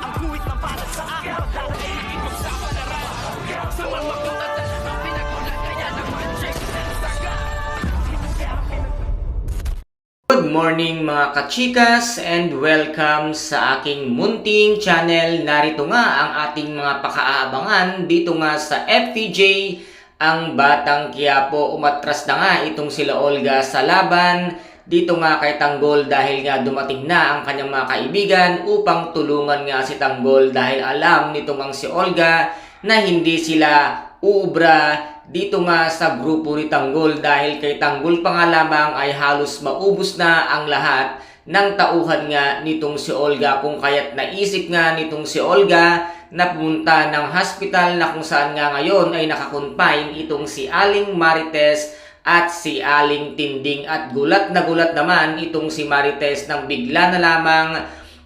Ang guhit na para sa akin Dahil ipagsapalaran Sa check sa Good morning mga kachikas and welcome sa aking munting channel. Narito nga ang ating mga pakaabangan dito nga sa FPJ ang Batang Quiapo. Umatras na nga itong sila Olga sa laban dito nga kay Tanggol dahil nga dumating na ang kanyang mga kaibigan upang tulungan nga si Tanggol dahil alam nito nga si Olga na hindi sila uubra dito nga sa grupo ni Tanggol dahil kay Tanggol pa nga lamang ay halos maubos na ang lahat ng tauhan nga nitong si Olga. Kung kaya't naisip nga nitong si Olga na pumunta ng hospital na kung saan nga ngayon ay nakakonfine itong si Aling Marites at si Aling Tinding. At gulat na gulat naman itong si Marites nang bigla na lamang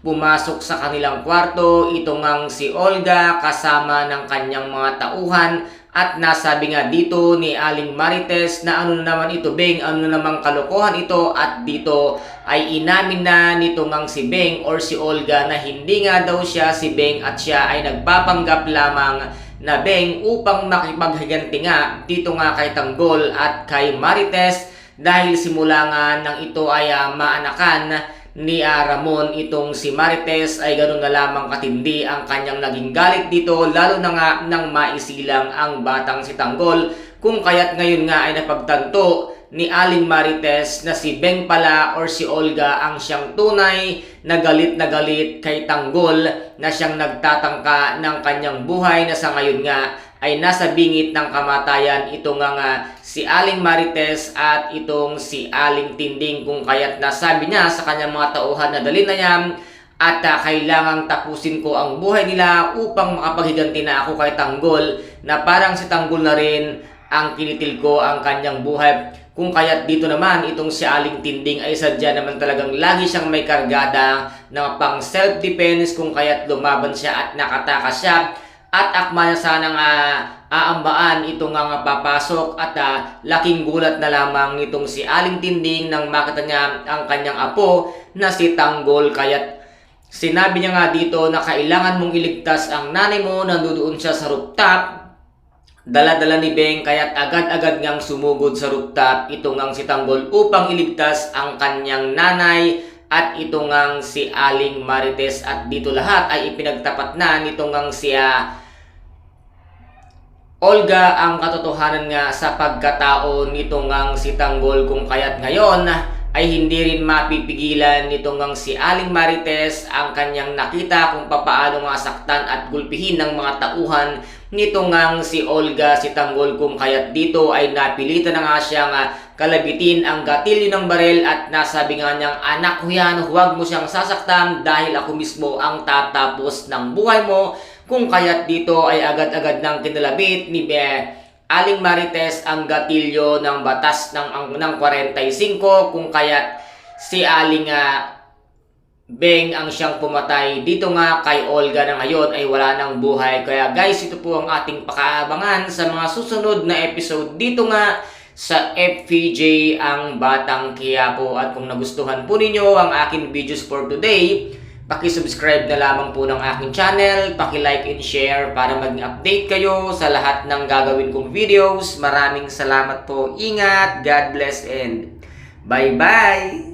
pumasok sa kanilang kwarto. Itong ang si Olga kasama ng kanyang mga tauhan. At nasabi nga dito ni Aling Marites na ano na naman ito Beng, ano na namang kalokohan ito? At dito ay inamin na nito ngang si Beng or si Olga na hindi nga daw siya si Beng at siya ay nagpapanggap lamang na Beng upang makipaghiganti nga dito nga kay Tanggol at kay Marites dahil simula nga nang ito ay ah, maanakan ni ah, Ramon itong si Marites ay ganoon na lamang katindi ang kanyang naging galit dito lalo na nga nang maisilang ang batang si Tanggol kung kaya't ngayon nga ay napagtanto ni Aling Marites na si Beng pala or si Olga ang siyang tunay na galit na galit kay Tanggol na siyang nagtatangka ng kanyang buhay na sa ngayon nga ay nasa bingit ng kamatayan ito nga nga si Aling Marites at itong si Aling Tinding kung kaya't nasabi niya sa kanyang mga tauhan na dali na yan at ah, kailangang tapusin ko ang buhay nila upang makapaghiganti na ako kay Tanggol na parang si Tanggol na rin ang kinitil ko ang kanyang buhay. Kung kaya't dito naman itong si Aling Tinding ay sadya naman talagang lagi siyang may kargada ng pang self-defense kung kaya't lumaban siya at nakatakas siya. At akma na sanang ah, aambaan ito nga papasok at ah, laking gulat na lamang nitong si Aling Tinding nang makita niya ang kanyang apo na si Tanggol. Kaya't sinabi niya nga dito na kailangan mong iligtas ang nanay mo na nandoon siya sa rooftop Dala-dala ni Beng kaya't agad-agad ngang sumugod sa rooftop ito ngang si Tanggol upang iligtas ang kanyang nanay at ito ngang si Aling Marites. At dito lahat ay ipinagtapat na nito ngang si Olga ang katotohanan nga sa pagkatao nito ngang si Tanggol kung kaya't ngayon ay hindi rin mapipigilan nito ngang si Aling Marites ang kanyang nakita kung papaano nga saktan at gulpihin ng mga tauhan nito ngang si Olga si Tanggol kung kaya't dito ay napilitan na nga siyang kalabitin ang gatilyo ng barel at nasabi nga niyang anak ko yan huwag mo siyang sasaktan dahil ako mismo ang tatapos ng buhay mo. Kung kaya't dito ay agad-agad nang kinalabit ni Be Aling Marites ang gatilyo ng batas ng ang, ng 45 kung kaya't si Aling ah, Beng ang siyang pumatay dito nga kay Olga na ngayon ay wala ng buhay kaya guys ito po ang ating pakaabangan sa mga susunod na episode dito nga sa FPJ ang Batang Quiapo at kung nagustuhan po ninyo ang aking videos for today Paki-subscribe na lamang po ng aking channel, paki-like and share para maging update kayo sa lahat ng gagawin kong videos. Maraming salamat po. Ingat, God bless and bye-bye!